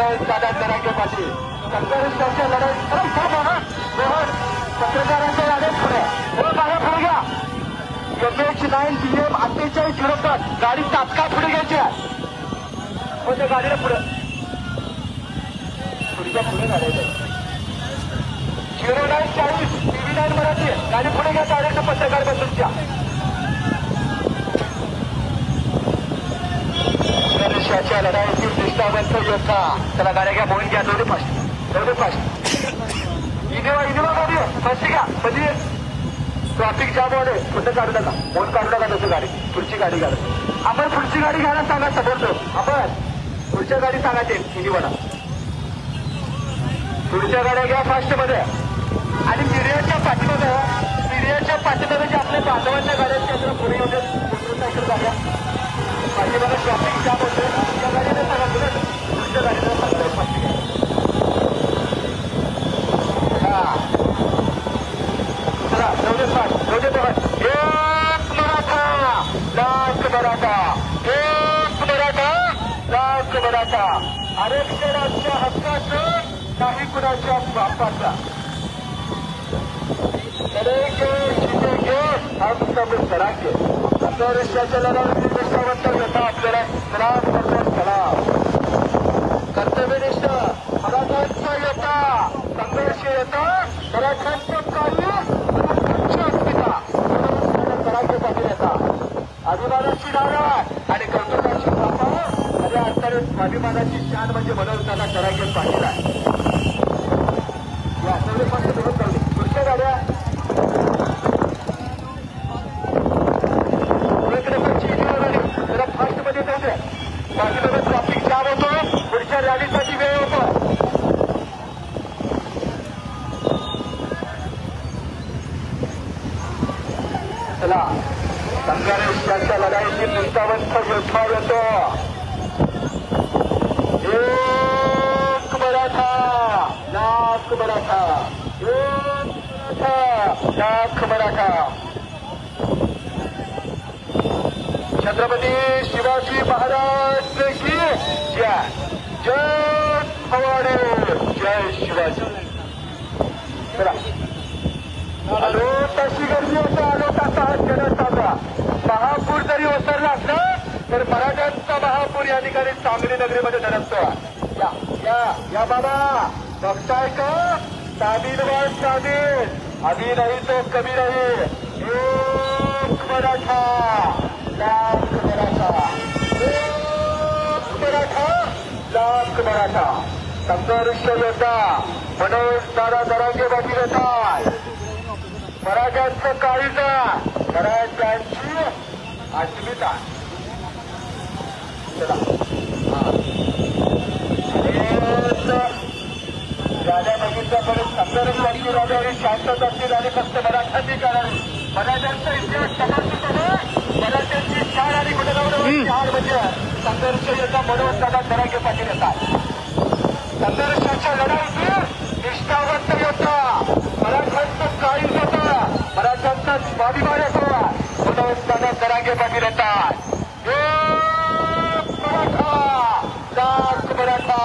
येतात मनोज दादा पाटील लढाई मोहन. पत्रकारांच्या लढाईत पुढे पुढे घ्या. एम एच नाईन एम अठ्ठेचाळीस गाडी तात्काळ पुढे घ्यायची आहे. हो त्या गाडीला पुढे? पुढच्या पुढे झिरो नाईन चाळीस टीव्ही नाईन मराठी गाडी पुढे घ्या डायरेक्ट पत्रकार बसूनच्या लढाईतील निष्ठावंत योद्धा त्याला गाड्या घ्या बोलून घ्या दोन्ही फास्ट दोन्ही फास्ट इनोवा इनोवा गाडी. फस्ट घ्या म्हणजे ट्रॅफिक जाम होणे कुठं काढू नका. फोन काढू नका तसं गाडी. पुढची गाडी काढा. आपण पुढची गाडी घ्यायला सांगा समोरतो आपण पुढच्या गाडी सांगा ते इनोवाला पुढच्या गाड्या घ्या फास्टमध्ये. आणि मिरियाच्या पाठीमध्ये मिरियाच्या पाठीमध्ये जे आपल्या बांधवांच्या गाड्या आहेत त्या पुढे येऊ देत मोटरसायकल गाड्या आरक्षणाच्या हक्काचं नाही कुणाच्या बापाचा लढेंगे जितेंगे हम सब लढांगे संघर्षाच्या लढाईतील निष्ठावंत आपल्याला सलाम करतो सलाम कर्तव्यनिष्ठ मराठ्यांचा योद्धा संघर्ष योद्धा मराठ्यांचं कार्य अस्मिता सरांचे पाटील येतात अभिमानाची नाराज आणि कर्तव्याची बापा आणि अंतरे स्वाभिमानाची शान म्हणजे मनोजताना सरांगे पाटील आहे या सगळे फक्त धरून चालले पुढच्या गाड्या इकडे पुढची इकडे गाडी जरा फास्टमध्ये जाऊ दे बाजूला ट्रॅफिक जाम होतो पुढच्या रॅलीसाठी वेळ होतो असला चला संघर्षाच्या लढाईची निष्ठावंत योद्धा येतो. एक मराठा लाख मराठा एक मराठा लाख मराठा. छत्रपती शिवाजी महाराज की जय? जय भवानी जय शिवाजी. चला. तशी गर्दी होते आलो तसा साधला महापूर जरी ओसरला असला तर मराठ्यांचा महापूर या ठिकाणी सांगली नगरीमध्ये धडकतो या या या बाबा. बघताय का? सामील वर सामील. आधी नाही तो कमी नाही एक मराठा. लाख मराठा. एक मराठा. लाख मराठा. संघर्ष योद्धा मनोज दादा दरांगे पाटील होता मराठ्यांचं काळीजा मराठ्यांची अस्मिता. राजा बघितल्याकडे संघर्षाची राजा आणि शांतत असतील आणि फक्त मराठ्यांनी करावी मराठ्यांचा इतिहास मराठ्यांची शान आणि हार म्हणजे संघर्ष याचा मनोज दादा दरांगे पाटील येतात. संघर्षाच्या निष्ठावंत योद्धा मराठ्यांचं काळीज होतं मराठ्यांचा स्वाभिमान मनोज दादा पाटील येतात मराठा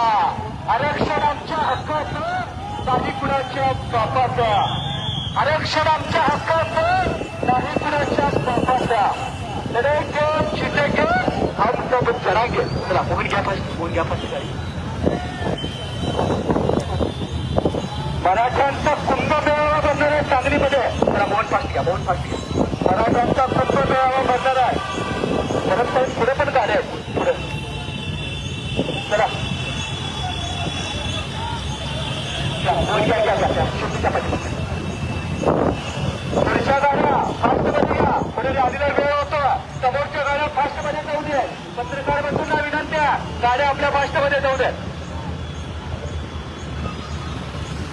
आरक्षण आमच्या हक्काचं नाही कुणाच्या बापाचं आरक्षण आमच्या हक्काचं नाही कुणाच्या बापाचं लढेंगे जितेंगे हम सब चढांगे चला फोन घ्या पाहिजे फोन घ्या पाहिजे मराठ्यांचा कुंभमेळावा बनणार आहे सांगलीमध्ये जरा मोहन फास्ट घ्या मोहन फास्ट घ्या मराठ्यांचा आहे. परत परत पुढे पण गाड्या आहेत पुढे. चला. घ्या, मोहन पुढच्या गाड्या फास्टमध्ये घ्या पुढे आधीला वेळ होतो समोरच्या गाड्या फास्टमध्ये जाऊ दे. पत्रकार बंधूंना विनंती आहे. गाड्या आपल्या फास्टमध्ये जाऊ दे.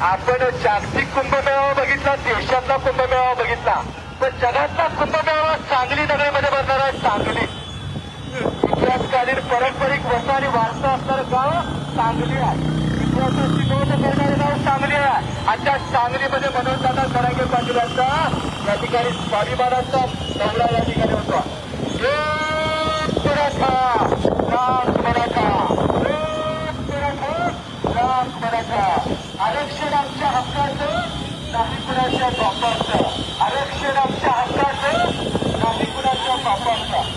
आपण जागतिक कुंभमेळावा बघितला देशातला कुंभमेळावा बघितला. पण जगातला कुंभमेळा सांगली नगरीमध्ये भरणार आहे सांगली. इतिहासकालीन पारंपरिक वसा आणि वारसा असणारं गाव सांगली आहे. इतिहासाची नोंद करणारे गाव सांगली आहे. आणि त्या सांगलीमध्ये मनोज दादा सरांगे पाटील यांचा या ठिकाणी स्वाभिमानाचा दौरा या ठिकाणी होता. एक मराठा लाख मराठा. एक मराठा लाख मराठा. आरक्षण आमच्या हक्काचं. नाही कुणाच्या बापाचं. आरक्षण आमच्या हक्काचं नाही कुणाच्या बापाचं.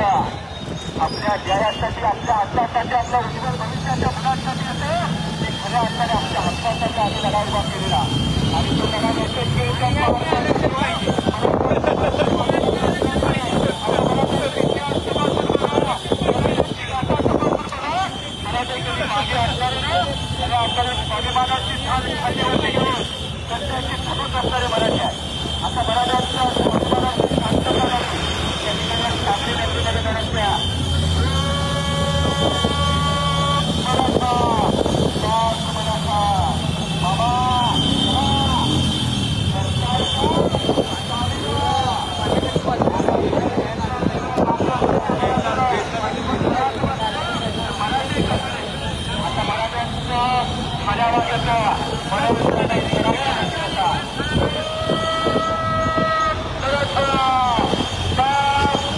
आपल्या न्यायासाठी आपल्या हक्कासाठी आपल्या उज्ज्वल भविष्याच्या मुलांसाठी येतं ते खऱ्या अर्थाने आपल्या हक्कासाठी आम्ही लढा उभा केलेला आणि तो लढा नसेल की ठाण खाली होती घेऊन सत्याची धमक असणारे मराठी आहे आता मराठ्यांचा स्वाभिमानाची शांतता नाही. या ठिकाणी साखळी नदीमध्ये लढतल्या मराठा, लाख मराठा. बाबा, आता मराठ्यांचं मर्यादा कसं मराठा नाही मराठा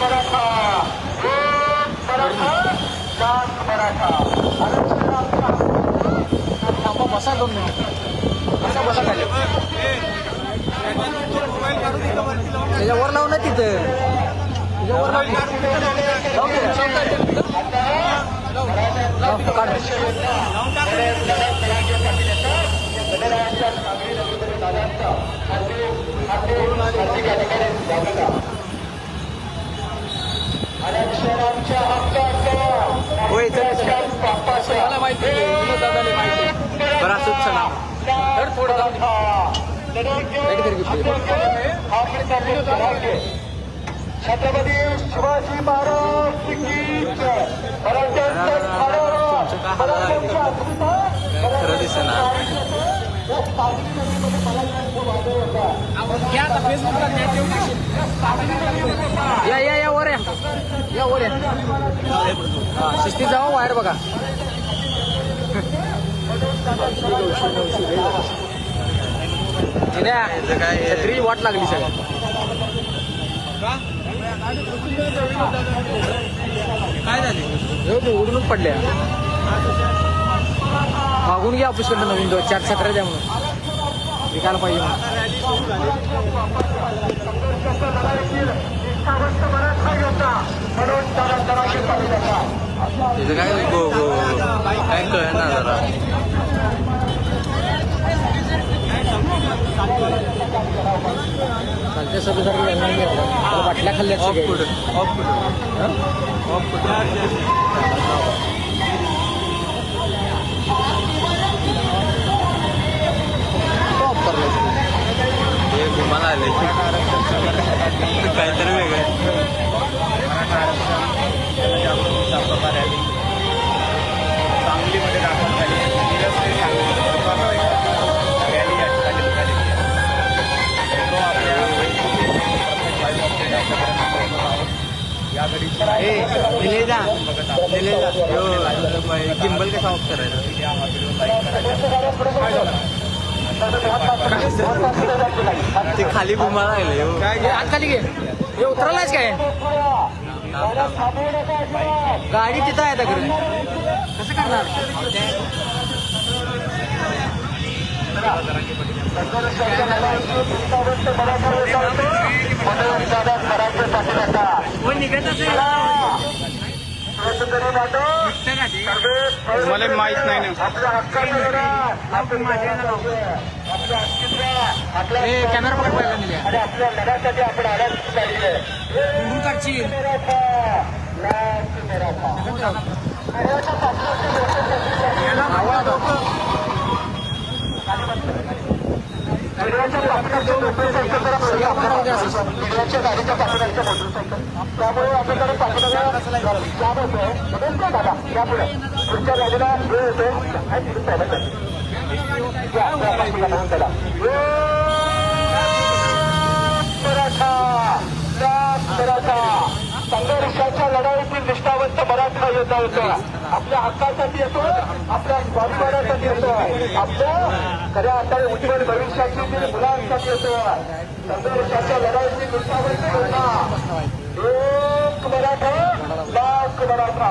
मराठा एक मराठा लाख मराठा आरक्षण आमच्या थांबा बसा दोन मिनिट त्याच्यावर लाव ना तिथं. त्याच्यावर लाव काढ. छत्रपती शिवाजी महाराज खरं. या. या या या वर या. या वर या. शिस्तीत जावा बाहेर बघा. छत्री वाट लागली सगळं. काय झाली? उडूनच पडल्या. मागून घ्या ऑफिसकडनं नवीन दोन चार छत्र्या द्या म्हणून. विकायला पाहिजे म्हणून. गो गो काय कळ ना जरा. त्याला बाटल्या खाल्ल्या ऑफ कुठं ऑफ कुठं ऑफ कुठं हे घुमाला आले काहीतरी वेगळं सांगलीमध्ये दाखल झाली या घडीची कसा ऑफ करायचा या. हॉटेलवर लाईक करायचं ते खाली घुमा आले काय हे खाली घे हे उतरलाच काय? गाडी तिथं आहे आता कसं करणार? मला माहीत नाही हे कॅमेरा पकड पाहिजे निघ्या आणि आपल्या लढ्यासाठी आपण आल्याची झालेली आहे कुठून काढची मराठा लाख मराठा मराठा पाटलाची लोकं आवाज व्हिडिओ मंदिराच्या पाठीमागच्या मोटरसायकल जरा पुढे आपल्याला मंदिराच्या गाडीच्या पाठीमागच्या मोटरसायकल त्यामुळे आपल्याकडे पाठीमागे जाम पुढच्या गाडीला वेळ येतोय त्या मराठा संघर्षाच्या लढाईतील निष्ठावंत मराठा योद्धा होता. आपल्या हक्कासाठी येतो आपल्या स्वाभिमानासाठी येतो. आपल्या खऱ्या अर्थाने उज्ज्वल भविष्यातील मुलांसाठी येतो. संघर्षाच्या लढाईची निष्ठावंत योद्धा एक मराठा लाख मराठा.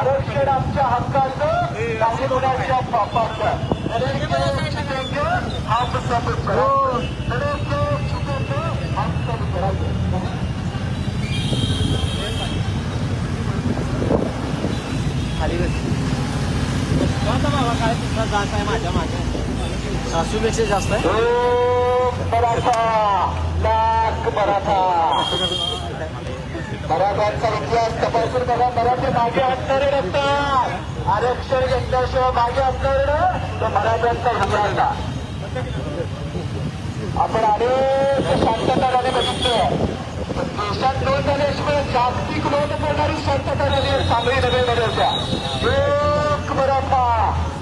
आरक्षण आमच्या हक्काचं काही मुलांच्या पापाचं. हम सब करो. हम सब करायचं सासूपेक्षा जास्त आहे. मराठ्यांचा इतिहास तपासून बघा मराठी मागे असणारे नसतात आरक्षण घेतल्याशिवाय मागे असणारे मराठ्यांचा आपण अनेक शांतता झाले बघितलं. देशात नोंद झाल्याशिवाय जागतिक नोंद करणारी शांतता झाली आहे सांगली नव्हे होत्या एक मराठा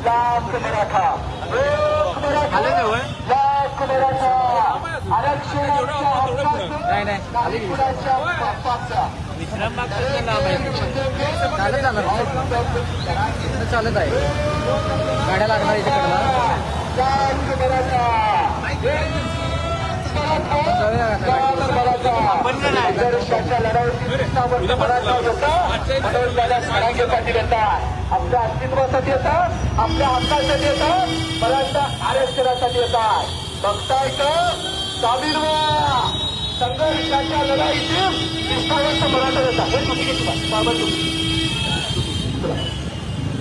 लाख मराठा. एक मराठा लाख मराठा. आरक्षणाच्या नाही, नाही. हक्काचं. चालत जाणार इथं चालत आहे. गाड्या लागणार इकडला आपल्या अस्तित्वासाठी येतात आपल्या हक्कासाठी येतात मराठा आरक्षणासाठी येतात बघताय का संघर्षाच्या लढाईची कृष्णावरचा मराठा येतात हे चुकीची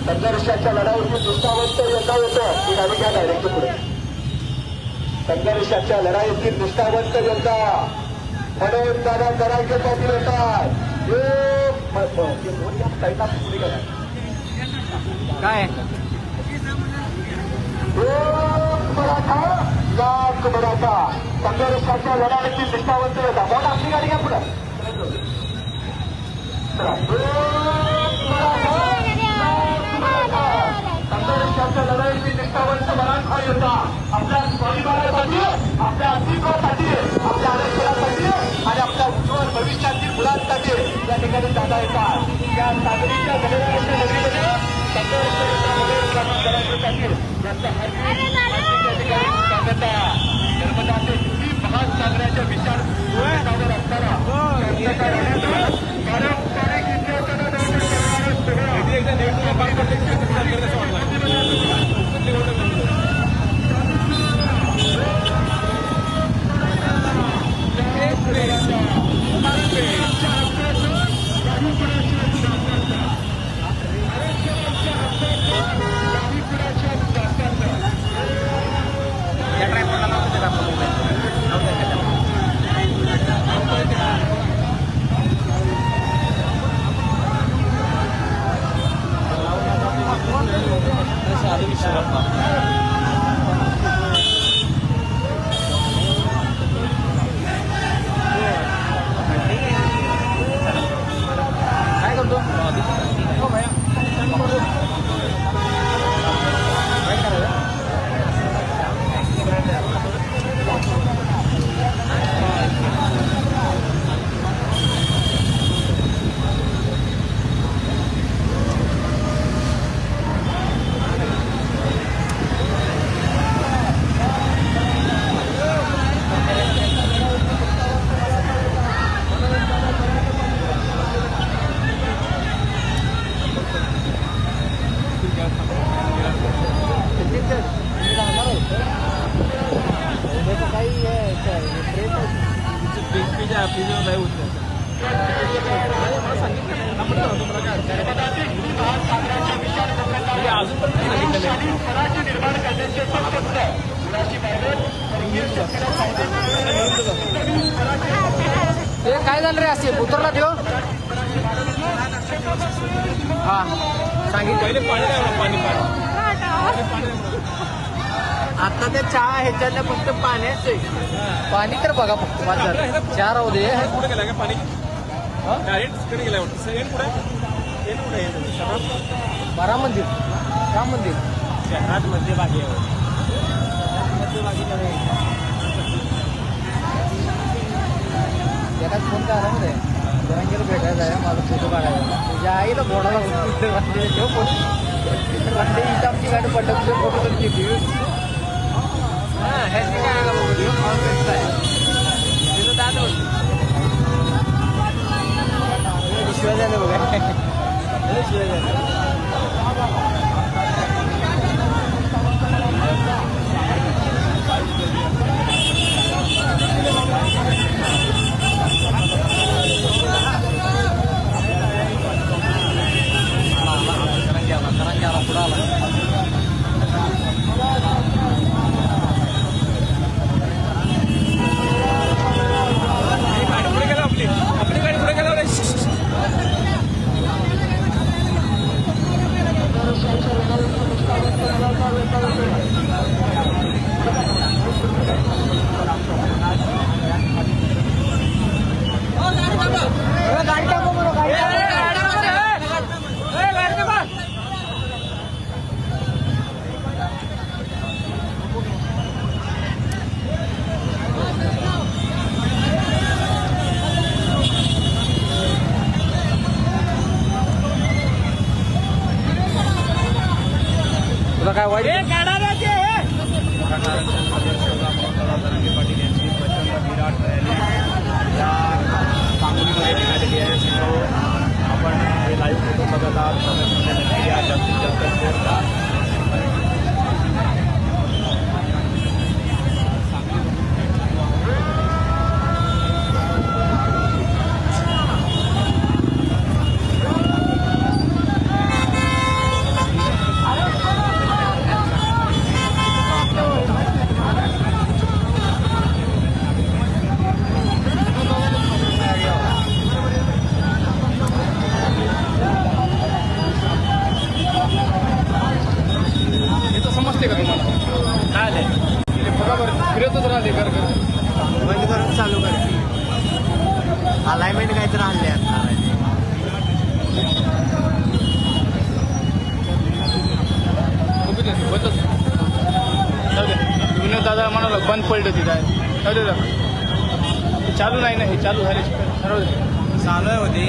संघर्षाच्या लढाईची कृष्णावंत येता येतं ही गाडी घ्या डायरेक्ट पुढे संघर्षाच्या लढाईतील निष्ठावंत योद्धा म्हणून दादा जरांगे पाटील येतात एक म- म- हे दोन या साईडला पुढे गेला. काय? एक मराठा लाख मराठा. संघर्षाच्या लढाईतील निष्ठावंत योद्धा म्हणून आपली गाडी घ्या पुढे. चला. एक मराठा, लाख मराठा. संघर्षाच्या लढाईतील निष्ठावंत मराठा योद्धा आपल्या स्वाभिमानासाठी आपल्या अस्तित्वासाठी आपल्या आरक्षणासाठी आणि आपल्या उज्ज्वल भविष्यातील मुलांसाठी या ठिकाणी जाता येतात. त्या सागरीच्या गणराज्याच्या नगरीमध्ये संघर्ष ठिकाणी किती महान सागराच्या विचार केंद्रावर असताना पारंपरिक इतिहासाला दर्शन करणारं शहर काय करतो हो भैया काय करायचं ते काय झालं रे असे? उतरला देव हा. सांगितलं. पहिले पाणी द्या पाणी पाणी. आता त्या चहा ह्याच्यातल्या फक्त पाण्याच पाणी तर बघा फक्त चहा राहू दे. पाणी? डायरेक्ट तिकडे गेला वाटतं सेन कुठे सेन कुठे आहे शहरात बारा मंदिर राम मंदिर शहरात मध्यभागी आहे एकाच फोन काय आला मध्ये जरांगीला भेटायला आहे माझा फोटो काढायचा तुझ्या आईला फोडायला ठेव फोन रात्री इथं आमची गाडी पडलं तुझे फोटो तर किती हां ह्याची काय आला बघू देऊ कॉन्फरन्स आहे. शिवाय झालं बघा शिवाय झालं पुढं आला गाडी पुढे गेला आपली आपली गाडी पुढे गेला रे तुला काय वाईट पाटील यांची प्रचंड विराट रॅली या सांगलीमध्ये निघालेली आहे मित्रो आपण हे लाईव्ह फोटो बघत आहात कमेंटमध्ये नक्की या जास्तीत जास्त शेअर करा याचं समजते का तुम्हाला काय आलंय ते बघा बरं फिरतच राहते घर घर बंद करून चालू कर अलाइनमेंट काय तर हल्ले बघितलं ते, बंदच जाऊ दे विनोद दादा म्हणाला बंद पडलं तिथं आहे जाऊ दे जाऊ. हे चालू नाही ना हे चालू झाले ठरवू दे चालू आहे होते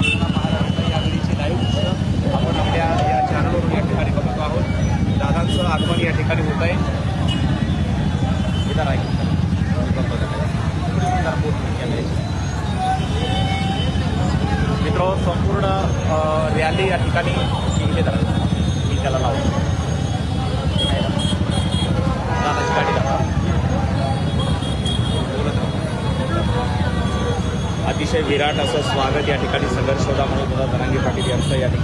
यावेळीची लाईव्ह आपण आपल्या या चॅनलवरून या ठिकाणी बघत आहोत दादांचं आगमन ठिकाणी होत आहे. इथं मित्र संपूर्ण रॅली या ठिकाणी इकडे जरा मी त्याला लावतो दादाची गाडी अतिशय विराट असं स्वागत या ठिकाणी संघर्षोदा म्हणून दादा धनांगी पाटील यांचं या ठिकाणी